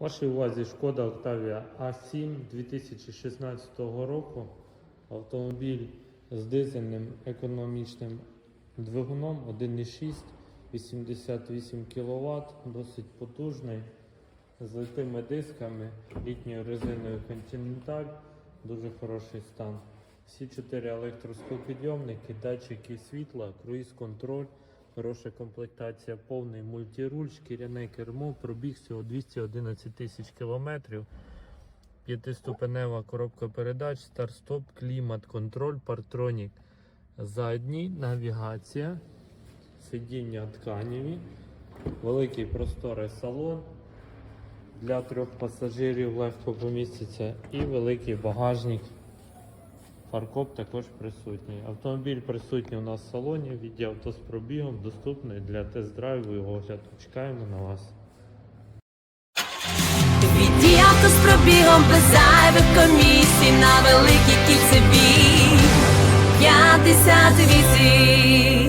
Вашій увазі шкода Octavia A7 2016 року. Автомобіль з дизельним економічним двигуном 1,6, 88 кВт, досить потужний, з литими дисками, літньою резиною Continental, дуже хороший стан. Всі чотири електросклопідйомники, датчики світла, круїз-контроль, хороша комплектація, повний мультируль, шкіряне кермо, пробіг всього 211 тисяч кілометрів. П'ятиступенева коробка передач, старт-стоп, клімат, контроль, партронік. Задній, навігація, сидіння тканеві, великий просторий салон. Для трьох пасажирів легко поміститься і великий багажник. Фаркоп також присутній. Автомобіль присутній у нас в салоні, відділ авто з пробігом, доступний для тест-драйву і огляду. Чекаємо на вас. Відді авто з пробігом без зайвих комісій на великій кільцевій 58